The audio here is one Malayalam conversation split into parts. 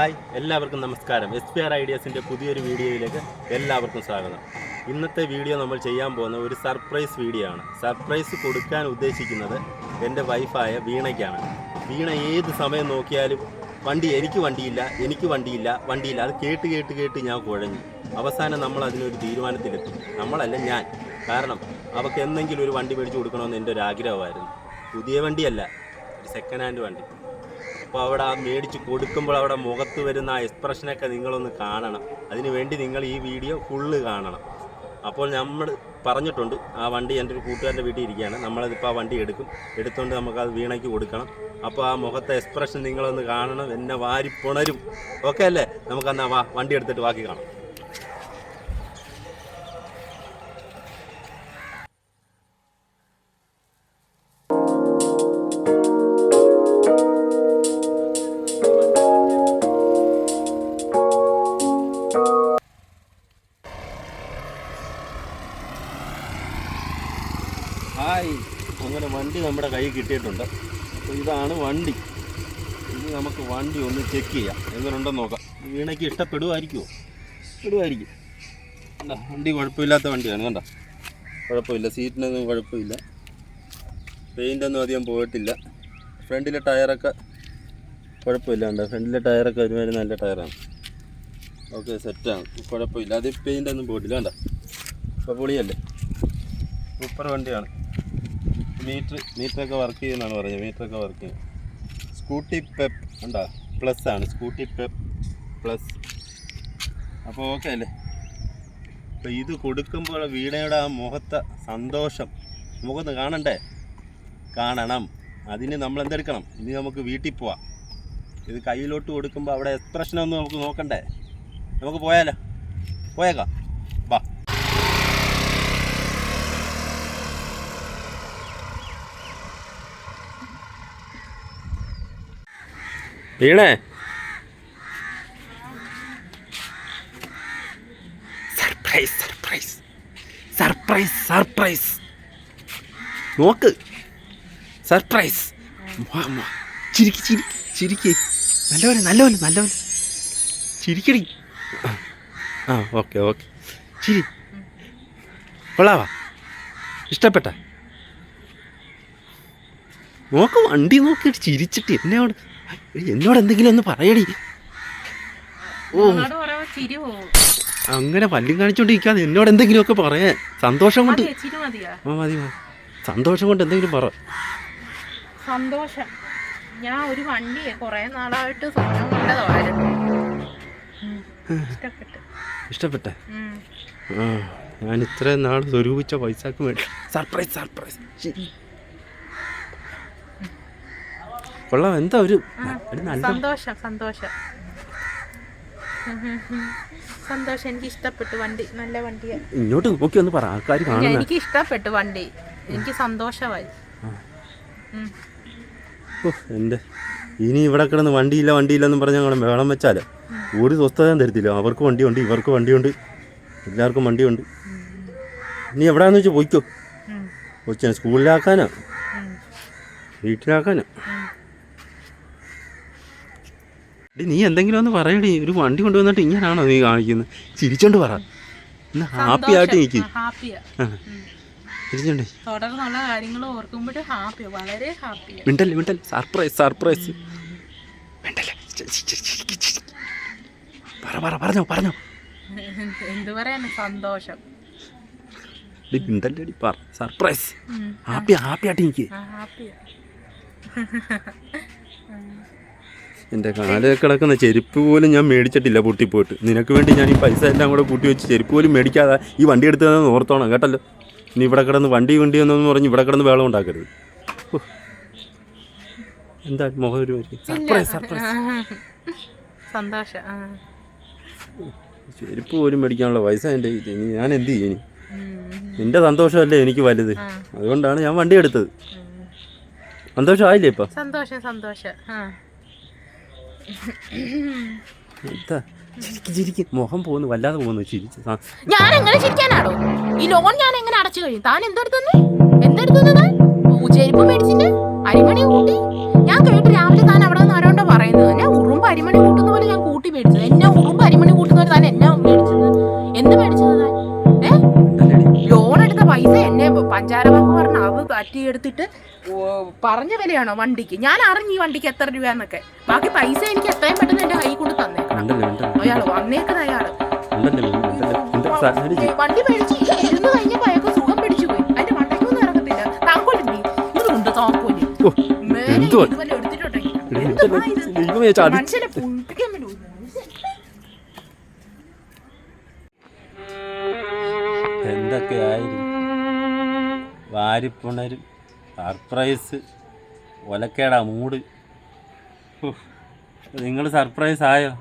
ഹായ് എല്ലാവർക്കും നമസ്കാരം. എസ് പി ആർ ഐഡിയാസിന്റെ പുതിയൊരു വീഡിയോയിലേക്ക് എല്ലാവർക്കും സ്വാഗതം. ഇന്നത്തെ വീഡിയോ നമ്മൾ ചെയ്യാൻ പോകുന്ന ഒരു സർപ്രൈസ് വീഡിയോ ആണ്. സർപ്രൈസ് കൊടുക്കാൻ ഉദ്ദേശിക്കുന്നത് എന്റെ വൈഫായ വീണയ്ക്കാണ്. വീണ ഏത് സമയം നോക്കിയാലും വണ്ടി എനിക്ക് വണ്ടിയില്ല എനിക്ക് വണ്ടിയില്ല വണ്ടിയില്ല. അത് കേട്ട് കേട്ട് കേട്ട് ഞാൻ കുഴഞ്ഞു. അവസാനം നമ്മൾ അതിനൊരു തീരുമാനത്തിലെത്തി. നമ്മളല്ല ഞാൻ. കാരണം അവൾക്ക് എന്തെങ്കിലും ഒരു വണ്ടി മേടിച്ച് കൊടുക്കണമെന്ന് എന്റെ ഒരു ആഗ്രഹമായിരുന്നു. പുതിയ വണ്ടിയല്ല ഒരു സെക്കൻഡ് ഹാൻഡ് വണ്ടി. അപ്പോൾ അവിടെ ആ മേടിച്ച് കൊടുക്കുമ്പോൾ അവിടെ മുഖത്ത് വരുന്ന ആ എക്സ്പ്രഷനൊക്കെ നിങ്ങളൊന്ന് കാണണം. അതിനുവേണ്ടി നിങ്ങൾ ഈ വീഡിയോ ഫുള്ള് കാണണം. അപ്പോൾ നമ്മൾ പറഞ്ഞിട്ടുണ്ട് ആ വണ്ടി എന്റെ ഒരു കൂട്ടുകാരന്റെ വീട്ടിൽ ഇരിക്കുകയാണ്. നമ്മളതിപ്പോൾ ആ വണ്ടി എടുക്കും. എടുത്തുകൊണ്ട് നമുക്കത് വീണയ്ക്ക് കൊടുക്കണം. അപ്പോൾ ആ മുഖത്തെ എക്സ്പ്രഷൻ നിങ്ങളൊന്ന് കാണണം. എന്നെ വാരി പുണരും. ഓക്കെ അല്ലേ? നമുക്കെന്നാ വാ വണ്ടി എടുത്തിട്ട് ബാക്കി കാണാം. ഹായ്. അങ്ങനെ വണ്ടി നമ്മുടെ കയ്യിൽ കിട്ടിയിട്ടുണ്ട്. അപ്പോൾ ഇതാണ് വണ്ടി. ഇനി നമുക്ക് വണ്ടി ഒന്ന് ചെക്ക് ചെയ്യാം. എങ്ങനെയുണ്ടെന്ന് നോക്കാം. വീണയ്ക്ക് ഇഷ്ടപ്പെടുമായിരിക്കുമോ ഇഷ്ടപ്പെടുമായിരിക്കും കണ്ടോ? വണ്ടി കുഴപ്പമില്ലാത്ത വണ്ടിയാണ് കണ്ടോ? കുഴപ്പമില്ല. സീറ്റിനൊന്നും കുഴപ്പമില്ല. പെയിന്റൊന്നും അധികം പോയിട്ടില്ല. ഫ്രണ്ടിലെ ടയറൊക്കെ കുഴപ്പമില്ല കണ്ടോ? ഫ്രണ്ടിലെ ടയറൊക്കെ ഒരുമാതിരി നല്ല ടയറാണ്. ഓക്കെ സെറ്റാണ്. കുഴപ്പമില്ല. അത് പെയിന്റൊന്നും പോയിട്ടില്ല കണ്ടോ? അപ്പോൾ പൊളിയല്ലേ? സൂപ്പർ വണ്ടിയാണ്. മീറ്റർ മീറ്ററൊക്കെ വർക്ക് ചെയ്യുന്നതാണ് പറഞ്ഞത് മീറ്ററൊക്കെ വർക്ക് ചെയ്യും സ്കൂട്ടി പെപ്പ് ഉണ്ടോ? പ്ലസ് ആണ്. സ്കൂട്ടി പെപ്പ് പ്ലസ് അപ്പോൾ ഓക്കെ അല്ലേ? അപ്പോൾ ഇത് കൊടുക്കുമ്പോൾ വീണയുടെ ആ മുഖത്തെ സന്തോഷം നമുക്കൊന്ന് കാണണ്ടേ? കാണണം. അതിന് നമ്മൾ എന്തെടുക്കണം? ഇനി നമുക്ക് വീട്ടിൽ പോവാം. ഇത് കയ്യിലോട്ട് കൊടുക്കുമ്പോൾ അവിടെ എക്സ്പ്രഷനൊന്നും നമുക്ക് നോക്കണ്ടേ? നമുക്ക് പോയാലോ? പോയേക്കാം വാ വീണേ? സർപ്രൈസ് സർപ്രൈസ് സർപ്രൈസ് സർപ്രൈസ് നോക്ക്. സർപ്രൈസ്. ചിരിക്ക് ചിരി ചിരിക്ക്. നല്ലപോലെ നല്ലപോലെ നല്ലപോലെ ചിരിക്കടി. ആ ഓക്കെ ഓക്കെ. ചിരി. കൊള്ളാവാ? ഇഷ്ടപ്പെട്ട? നോക്ക് വണ്ടി നോക്കിയിട്ട് ചിരിച്ചിട്ട് എന്നോട് എന്നോട് എന്തെങ്കിലും ഒന്ന് പറയടി. ഓ. അങ്ങനെ പല്ലും കാണിച്ചോണ്ടിരിക്കാതെ എന്നോട് എന്തെങ്കിലും ഒക്കെ പറയാൻ സന്തോഷം കൊണ്ട്. ആ മതി സന്തോഷം കൊണ്ട് എന്തെങ്കിലും പറ. സന്തോഷം. ഞാൻ ഒരു വണ്ടി കുറെ നാളായിട്ട് സ്വപ്നം കണ്ടതായിരുന്നു ഇഷ്ടപ്പെട്ടെ. ഞാൻ ഇത്രയും നാൾ സ്വരൂപിച്ച പൈസക്ക് വേണ്ടി. Surprise surprise. കൊള്ളാം. എന്താ ഒരു സന്തോഷം സന്തോഷം. സന്തോഷം. എനിക്ക് ഇഷ്ടപ്പെട്ടു വണ്ടി നല്ല വണ്ടിയാണ് ഇങ്ങോട്ട് നോക്കി ഒന്ന് പറ. ആൾക്കാർ കാണുന്ന. എനിക്ക് ഇഷ്ടപ്പെട്ടു വണ്ടി. എനിക്ക് സന്തോഷമായി. എന്റെ ഇനി ഇവിടെ കിടന്ന് വണ്ടിയില്ല വണ്ടിയില്ല എന്നും പറഞ്ഞ് ഞങ്ങൾ വേളം വെച്ചാൽ ഒരു സ്വസ്ഥത തരത്തില്ല. അവർക്ക് വണ്ടിയുണ്ട് ഇവർക്ക് വണ്ടിയുണ്ട് എല്ലാവർക്കും വണ്ടിയുണ്ട്. നീ എവിടെയാന്ന് വെച്ചാൽ പോയിക്കോ. കൊച്ചിനെ സ്കൂളിലാക്കാനോ. വീട്ടിലാക്കാനോ. നീ എന്തെങ്കിലും ഒന്ന് പറയടി. ഒരു വണ്ടി കൊണ്ടുവന്നിട്ട് ഇങ്ങനാണോ നീ കാണിക്കുന്നത് ചിരിച്ചോണ്ട് പറ. എന്നാ ഹാപ്പി ആയിട്ട് എനിക്ക്. ചിരിച്ചോണ്ടേ. തുടർന്നുള്ള കാര്യങ്ങൾ ഓർക്കുമ്പോഴും ഹാപ്പി വളരെ മിണ്ടല്ലേ മിണ്ടല്ലേ? Surprise surprise മിണ്ടല്ലേ. പറ പറ പറഞ്ഞോ പറഞ്ഞോ. എന്ത് പറയാൻ സന്തോഷം. ഡി മിണ്ടല്ലേ പറ. സർപ്രൈസ് ഹാപ്പി ഹാപ്പി ആയിട്ട് നിൽക്കി ഹാപ്പിയാ എന്റെ കാലിൽ കിടക്കുന്ന ചെരുപ്പ് പോലും ഞാൻ മേടിച്ചിട്ടില്ല പൊട്ടിപ്പോയിട്ട്. നിനക്ക് വേണ്ടി ഞാൻ ഈ പൈസ എല്ലാം കൂടെ കൂട്ടി വെച്ച് ചെരുപ്പ് പോലും മേടിക്കാതെ ഈ വണ്ടി എടുത്തതെന്ന് ഓർത്തോണം കേട്ടല്ലോ? ഇനി ഇവിടെ കിടന്ന് വണ്ടി വണ്ടി എന്നൊന്നും പറഞ്ഞ് ഇവിടെ കിടന്ന് വേളം ഉണ്ടാക്കരുത്. എന്താ മുഖം ഒരു സർപ്രൈസ് സർപ്രൈസ് സന്തോഷം. ചെരുപ്പ് പോലും മേടിക്കാനുള്ള പൈസ എന്റെ ഇനി ഞാൻ എന്ത് ചെയ്യും ഇനി? നിന്റെ സന്തോഷമല്ലേ എനിക്ക് വലുത്? അതുകൊണ്ടാണ് ഞാൻ വണ്ടി എടുത്തത്. സന്തോഷം സന്തോഷമായില്ലേ ഇപ്പം? സന്തോഷം സന്തോഷം എന്താ ചിരിക്കും ചിരിക്കും. മുഖം പോകുന്നു വല്ലാതെ പോകുന്നു ചിരിച്ചു. ഞാൻ എങ്ങനെ ചിരിക്കാനാണോ ഈ ലോൺ ഞാൻ എങ്ങനെ അടച്ചു കഴിയും? താൻ എന്തെടുത്തെന്ന്? എന്തെടുത്തെന്ന് ചെരുപ്പ് മേടിച്ചിട്ട് അരിമണി കൂട്ടി? ഞാൻ കേട്ട് രാവിലെ താൻ അവിടെ നിന്ന് ആരോണ്ടോ പറയുന്നത് ഞാൻ ഉറുമ്പ് അരിമണി കൂട്ടുന്ന പോലെ ഞാൻ കൂട്ടി മേടിച്ചത്. എന്നെ ഉറുമ്പ് അരിമണി കൂട്ടുന്ന പോലെ താൻ എന്നെ മേടിച്ചത്? എന്ത് മേടിച്ചത് താൻ? ലോൺ എടുത്ത പൈസ എന്നെ പഞ്ചാര ഓ, പറഞ്ഞ വിലയാണോ വണ്ടിക്ക്? ഞാൻ അറിഞ്ഞു ഈ വണ്ടിക്ക് എത്ര രൂപയെന്നൊക്കെ. ബാക്കി പൈസ എനിക്ക് എത്രയും പെട്ടെന്ന് എന്റെ കൈ കൊണ്ട് തന്നേക്കണം. വന്നേക്കുന്നത് വണ്ടി മേടിച്ച് ഇരുന്ന് അയാൾക്ക് സുഖം പിടിച്ചു പോയി. അതിന്റെ ഇറങ്ങത്തില്ല. താക്കോലില്ലേ ഇതുണ്ട് താക്കോൽ. എടുത്തിട്ടുണ്ടെങ്കിൽ മനുഷ്യനെ വാരിപ്പുണരും സർപ്രൈസ് ഒലക്കേടാ മൂട്. നിങ്ങൾ സർപ്രൈസ് ആയോ?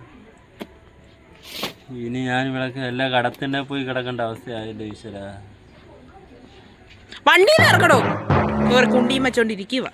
ഇനി ഞാൻ ഇവിടെ എല്ലാ കടത്തിന്റെ പോയി കിടക്കേണ്ട അവസ്ഥയായല്ലോ ഈശ്വര. വണ്ടിയിൽ ഇറക്കടോ. കുണ്ടിയും വെച്ചോണ്ടിരിക്കുക